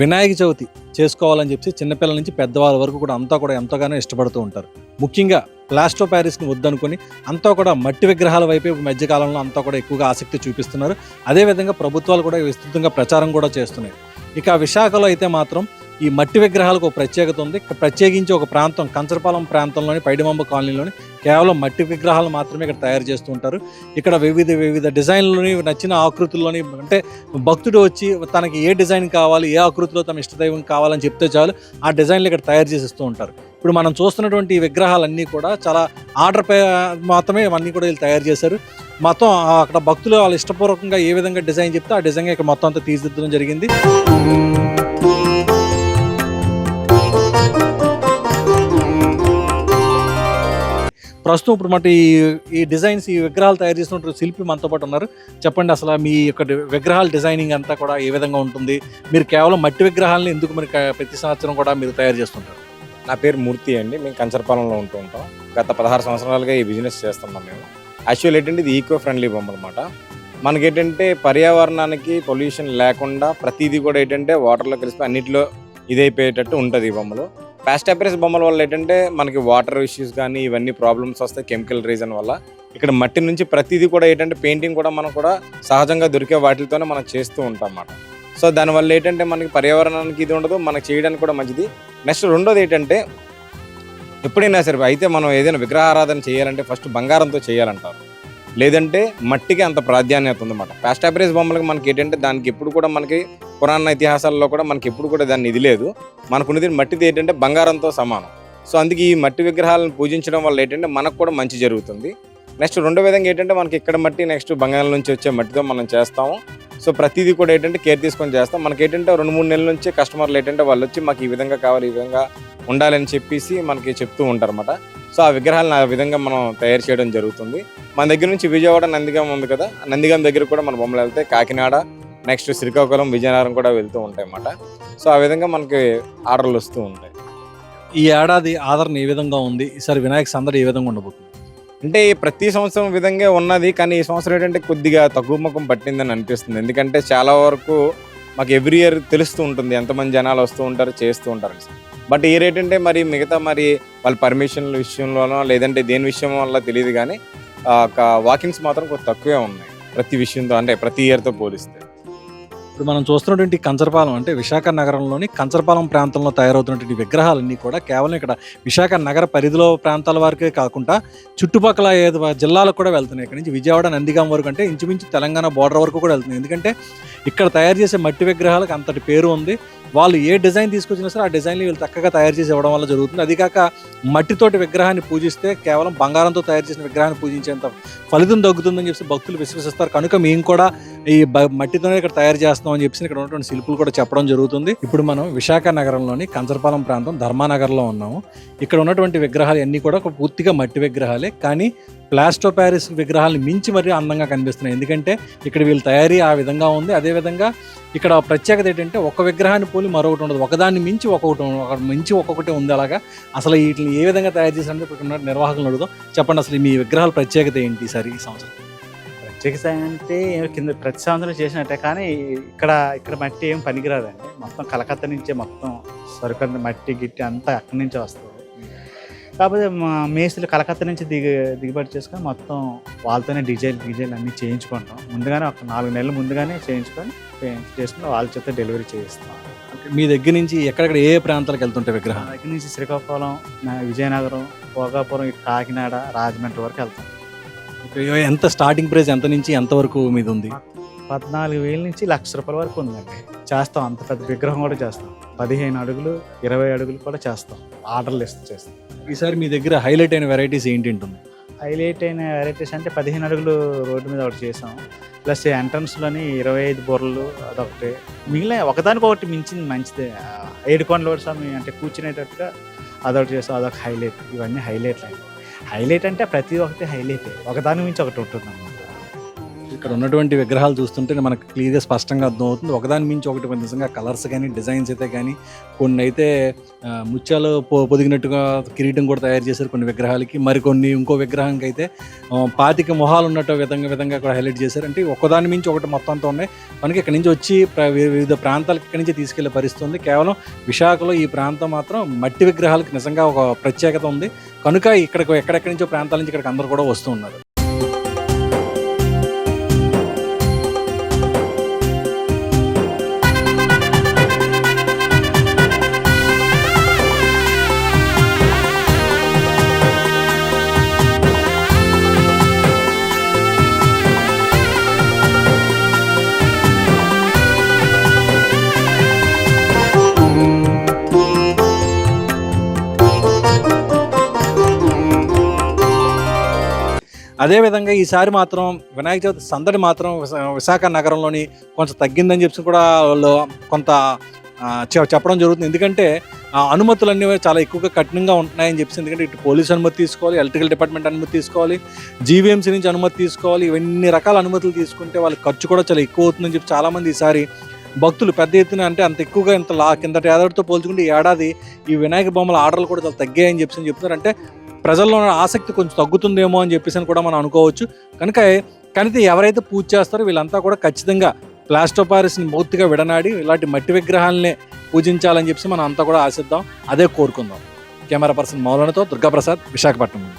వినాయక చవితి చేసుకోవాలని చెప్పి చిన్నపిల్లల నుంచి పెద్దవాళ్ళ వరకు కూడా అంతా కూడా ఎంతగానో ఇష్టపడుతూ ఉంటారు. ముఖ్యంగా ప్లాస్టో ప్యారిస్ని వద్దనుకొని అంతా కూడా మట్టి విగ్రహాల వైపు మధ్యకాలంలో అంతా కూడా ఎక్కువగా ఆసక్తి చూపిస్తున్నారు. అదేవిధంగా ప్రభుత్వాలు కూడా విస్తృతంగా ప్రచారం కూడా చేస్తున్నాయి. ఇక విశాఖలో అయితే మాత్రం ఈ మట్టి విగ్రహాలకు ఒక ప్రత్యేకత ఉంది. ప్రత్యేకించి ఒక ప్రాంతం కంచరపాలెం ప్రాంతంలోని పైడిమంబ కాలనీలోని కేవలం మట్టి విగ్రహాలు మాత్రమే ఇక్కడ తయారు చేస్తూ ఉంటారు. ఇక్కడ వివిధ వివిధ డిజైన్లోని నచ్చిన ఆకృతుల్లోని అంటే భక్తుడు వచ్చి తనకి ఏ డిజైన్ కావాలి ఏ ఆకృతిలో తన ఇష్టదైవం కావాలని చెప్తే చాలు ఆ డిజైన్లు ఇక్కడ తయారు చేసిస్తూ ఉంటారు. ఇప్పుడు మనం చూస్తున్నటువంటి ఈ విగ్రహాలన్నీ కూడా చాలా ఆర్డర్ పై మాత్రమే ఇవన్నీ కూడా వీళ్ళు తయారు చేశారు. మొత్తం అక్కడ భక్తులు వాళ్ళు ఇష్టపూర్వకంగా ఏ విధంగా డిజైన్ చెప్తే ఆ డిజైన్ ఇక్కడ మొత్తం అంతా తీర్చిదిద్దడం జరిగింది. ప్రస్తుతం ఇప్పుడు మన ఈ ఈ డిజైన్స్ ఈ విగ్రహాలు తయారు చేసినటువంటి శిల్పి మనతో పాటు ఉన్నారు. చెప్పండి అసలు మీ యొక్క విగ్రహాల డిజైనింగ్ అంతా కూడా ఏ విధంగా ఉంటుంది? మీరు కేవలం మట్టి విగ్రహాలను ఎందుకు మరి ప్రతి సంవత్సరం కూడా మీరు తయారు చేస్తుంటారు? నా పేరు మూర్తి అండి. మేము కంచరపాలెంలో ఉంటూ ఉంటాం. గత పదహారు సంవత్సరాలుగా ఈ బిజినెస్ చేస్తున్నాం మేము. యాక్చువల్ ఏంటంటే ఇది ఈకో ఫ్రెండ్లీ బొమ్మ అనమాట మనకేంటంటే పర్యావరణానికి పొల్యూషన్ లేకుండా ప్రతిదీ కూడా ఏంటంటే వాటర్లో కలిసి అన్నింటిలో ఇదైపోయేటట్టు ఉంటుంది ఈ బొమ్మలు. ప్యాస్టాపరైజ్ బొమ్మల వల్ల ఏంటంటే మనకి వాటర్ ఇష్యూస్ కానీ ఇవన్నీ ప్రాబ్లమ్స్ వస్తాయి కెమికల్ రీజన్ వల్ల. ఇక్కడ మట్టి నుంచి ప్రతిదీ కూడా ఏంటంటే పెయింటింగ్ కూడా మనం కూడా సహజంగా దొరికే వాటితోనే మనం చేస్తూ ఉంటాం అన్నమాట. సో దానివల్ల ఏంటంటే మనకి పర్యావరణానికి ఇది ఉండదు మనకి చేయడానికి కూడా మంచిది. నెక్స్ట్ రెండోది ఏంటంటే ఎప్పుడైనా సరే అయితే మనం ఏదైనా విగ్రహారాధన చేయాలంటే ఫస్ట్ బంగారంతో చేయాలంటారు. లేదంటే మట్టికి అంత ప్రాధాన్యత ఉందన్నమాట. ప్యాస్టాపరైజ్ బొమ్మలకు మనకి ఏంటంటే దానికి ఎప్పుడు కూడా మనకి పురాణ ఇతిహాసాల్లో కూడా మనకి ఎప్పుడు కూడా దాన్ని ఇది లేదు. మనకున్నది మట్టిది ఏంటంటే బంగారంతో సమానం. సో అందుకే ఈ మట్టి విగ్రహాలను పూజించడం వల్ల ఏంటంటే మనకు కూడా మంచి జరుగుతుంది. నెక్స్ట్ రెండో విధంగా ఏంటంటే మనకి ఇక్కడ మట్టి నెక్స్ట్ బంగారం నుంచి వచ్చే మట్టితో మనం చేస్తాము. సో ప్రతిదీ కూడా ఏంటంటే కేర్ తీసుకొని చేస్తాం. మనకి ఏంటంటే రెండు మూడు నెలల నుంచి కస్టమర్లు ఏంటంటే వాళ్ళు వచ్చి మాకు ఈ విధంగా కావాలి ఈ విధంగా ఉండాలని చెప్పేసి మనకి చెప్తూ ఉంటారన్నమాట. సో ఆ విగ్రహాలను ఆ విధంగా మనం తయారు చేయడం జరుగుతుంది. మన దగ్గర నుంచి విజయవాడ నందిగాం ఉంది కదా నందిగం నందిగాం దగ్గర కూడా మన బొమ్మలు వెళ్తే కాకినాడ నెక్స్ట్ శ్రీకాకుళం విజయనగరం కూడా వెళ్తూ ఉంటాయి అన్నమాట సో ఆ విధంగా మనకి ఆర్డర్లు వస్తూ ఉంటాయి. ఈ ఏడాది ఆదరణ ఏ విధంగా ఉంది? ఈసారి వినాయక సందడి ఏ విధంగా ఉండబోతుంది? అంటే ప్రతి సంవత్సరం విధంగా ఉన్నది కానీ ఈ సంవత్సరం ఏంటంటే కొద్దిగా తక్కువ ముఖం పట్టిందని అనిపిస్తుంది. ఎందుకంటే చాలా వరకు మాకు ఎవ్రీ ఇయర్ తెలుస్తూ ఉంటుంది ఎంతమంది జనాలు వస్తూ ఉంటారు చేస్తూ ఉంటారు బట్ ఈ రేట్ అంటే మరి మిగతా మరి వాళ్ళ పర్మిషన్ల విషయంలోనో లేదంటే దేని విషయం వల్ల తెలియదు కానీ వాకింగ్స్ మాత్రం కొంచెం తక్కువే ఉన్నాయి. ప్రతి విషయంతో అంటే ప్రతి ఇయర్తో పోలిస్తే. ఇప్పుడు మనం చూస్తున్నటువంటి కంచరపాలెం అంటే విశాఖ నగరంలోని కంచరపాలెం ప్రాంతంలో తయారవుతున్నటువంటి విగ్రహాలన్నీ కూడా కేవలం ఇక్కడ విశాఖ నగర పరిధిలో ప్రాంతాల వరకే కాకుండా చుట్టుపక్కల ఏదో జిల్లాలకు కూడా వెళ్తున్నాయి. ఇక్కడ నుంచి విజయవాడ నందిగాం వరకు అంటే ఇంచుమించు తెలంగాణ బోర్డర్ వరకు కూడా వెళ్తున్నాయి. ఎందుకంటే ఇక్కడ తయారు చేసే మట్టి విగ్రహాలకు అంతటి పేరు ఉంది. వాళ్ళు ఏ డిజైన్ తీసుకొచ్చినా సరే ఆ డిజైన్లు వీళ్ళు చక్కగా తయారు చేసి ఇవ్వడం వల్ల జరుగుతుంది. అది కాక మట్టితోటి విగ్రహాన్ని పూజిస్తే కేవలం బంగారంతో తయారు చేసిన విగ్రహాన్ని పూజించేంత ఫలితం తగ్గుతుందని చెప్పి భక్తులు విశ్వసిస్తారు. కనుక మేము కూడా ఈ బ- మట్టితోనే ఇక్కడ తయారు చేస్తాం అని చెప్పి ఇక్కడ ఉన్నటువంటి శిల్పులు కూడా చెప్పడం జరుగుతుంది. ఇప్పుడు మనం విశాఖ నగరంలోని కంచరపాలెం ప్రాంతం ధర్మానగర్లో ఉన్నాము. ఇక్కడ ఉన్నటువంటి విగ్రహాలు అన్నీ కూడా ఒక పూర్తిగా మట్టి విగ్రహాలే. కానీ ప్లాస్టో ప్యారిస్ విగ్రహాలను మించి మరీ అందంగా కనిపిస్తున్నాయి. ఎందుకంటే ఇక్కడ వీళ్ళ తయారీ ఆ విధంగా ఉంది. అదేవిధంగా ఇక్కడ ప్రత్యేకత ఏంటంటే ఒక విగ్రహాన్ని పోలి మరొకటి ఉండదు. ఒకదాన్ని మించి ఒక్కొక్కటి ఒకటి మించి ఒక్కొక్కటి ఉంది అలాగా. అసలు వీటిని ఏ విధంగా తయారు చేశారంటే ఇక్కడ ఉన్న అడుగుదాం. చెప్పండి అసలు మీ విగ్రహాల ప్రత్యేకత ఏంటి ఈసారి ఈ సంవత్సరం? ప్రత్యేకత అంటే కింద ప్రతి సంవత్సరం చేసినట్టే కానీ ఇక్కడ ఇక్కడ మట్టి ఏం పనికిరాదండి. మొత్తం కలకత్తా నుంచే మొత్తం సరుకు మట్టి గిట్టి అంతా అక్కడి నుంచే వస్తుంది. కాకపోతే మా మేస్త్రులు కలకత్తా నుంచి దిగి దిగుబడి చేసుకొని మొత్తం వాళ్ళతోనే డిజైన్ డిజైన్ అన్నీ చేయించుకుంటాం. ముందుగానే ఒక నాలుగు నెలలు ముందుగానే చేయించుకొని చేసుకుని వాళ్ళ చేత డెలివరీ చేయిస్తాం. మీ దగ్గర నుంచి ఎక్కడెక్కడ ఏ ప్రాంతాలకు వెళ్తుంటాయి మా విగ్రహాలు దగ్గర నుంచి శ్రీకాకుళం విజయనగరం భోగాపురం ఇటు కాకినాడ రాజమండ్రి వరకు వెళ్తాం. ఎంత స్టార్టింగ్ ప్రైస్ ఎంత నుంచి ఎంత వరకు మీది ఉంది? పద్నాలుగు వేల నుంచి లక్ష రూపాయల వరకు ఉందండి. చేస్తాం అంత పెద్ద విగ్రహం కూడా చేస్తాం. పదిహేను అడుగులు ఇరవై అడుగులు కూడా చేస్తాం. ఆర్డర్లు ఇస్తూ చేస్తాం. ఈసారి మీ దగ్గర హైలైట్ అయిన వెరైటీస్ ఏంటి ఉంటుంది హైలైట్ అయిన వెరైటీస్ అంటే పదిహేను అడుగులు రోడ్డు మీద ఒకటి చేసాం. ప్లస్ ఎంట్రన్స్లోని ఇరవై ఐదు బొర్రలు అదొకటి మిగిలిన ఒకదానికి ఒకటి మించింది మంచిదే. ఆ, ఏడుకొండల స్వామి అంటే కూర్చునేటట్టుగా అదొకటి చేస్తాం అదొక హైలైట్ ఇవన్నీ హైలైట్లు అండి హైలైట్ అంటే ప్రతి ఒక్కటి హైలైట్. ఒకదాని మించి ఒకటి ఉంటుంది అన్నమాట ఇక్కడ ఉన్నటువంటి విగ్రహాలు చూస్తుంటే మనకు క్లియర్గా స్పష్టంగా అర్థమవుతుంది. ఒకదాని మించి ఒకటి నిజంగా కలర్స్ కానీ డిజైన్స్ అయితే కానీ కొన్ని అయితే ముత్యాలు పొ- పొదిగినట్టుగా కిరీటం కూడా తయారు చేశారు కొన్ని విగ్రహాలకి. మరికొన్ని ఇంకో విగ్రహానికి అయితే పాతిక మొహాలు ఉన్నట్టు విధంగా విధంగా కూడా హైలైట్ చేశారు. అంటే ఒకదాని మించి ఒకటి మొత్తం అంతా ఉన్నాయి. మనకి ఇక్కడ నుంచి వచ్చి వివిధ ప్రాంతాలకు ఇక్కడి నుంచి తీసుకెళ్ళే పరిస్థితి ఉంది. కేవలం విశాఖలో ఈ ప్రాంతం మాత్రం మట్టి విగ్రహాలకు నిజంగా ఒక ప్రత్యేకత ఉంది. కనుక ఇక్కడ ఎక్కడెక్కడి నుంచో ప్రాంతాల నుంచి ఇక్కడికి అందరూ కూడా వస్తూ ఉన్నారు. అదేవిధంగా ఈసారి మాత్రం వినాయక చవితి సందడి మాత్రం విశాఖ నగరంలోని కొంచెం తగ్గిందని చెప్పి కూడా వాళ్ళు కొంత చెప్పడం జరుగుతుంది. ఎందుకంటే ఆ, అనుమతులు అన్నీ చాలా ఎక్కువగా కఠినంగా ఉంటున్నాయని చెప్పేసి ఎందుకంటే ఇటు పోలీస్ అనుమతి తీసుకోవాలి ఎలక్ట్రికల్ డిపార్ట్మెంట్ అనుమతి తీసుకోవాలి జీవీఎంసీ నుంచి అనుమతి తీసుకోవాలి ఇవన్నీ రకాల అనుమతులు తీసుకుంటే వాళ్ళ ఖర్చు కూడా చాలా ఎక్కువ అవుతుందని చెప్పి చాలామంది ఈసారి భక్తులు పెద్ద ఎత్తున అంటే అంత ఎక్కువగా ఇంత లా కిందటి ఏడాదితో పోల్చుకుంటే ఈ ఏడాది ఈ వినాయక బొమ్మల ఆర్డర్లు కూడా చాలా తగ్గాయని చెప్పి చెప్తున్నారు. అంటే ప్రజల్లో ఆసక్తి కొంచెం తగ్గుతుందేమో అని చెప్పేసి అని కూడా మనం అనుకోవచ్చు. కనుక కనుక ఎవరైతే పూజ చేస్తారో వీళ్ళంతా కూడా ఖచ్చితంగా ప్లాస్టోపారిస్ని పూర్తిగా విడనాడి ఇలాంటి మట్టి విగ్రహాలనే పూజించాలని చెప్పేసి మనం అంతా కూడా ఆశిద్దాం. అదే కోరుకుందాం. కెమెరా పర్సన్ మౌలనతో దుర్గాప్రసాద్ విశాఖపట్నం.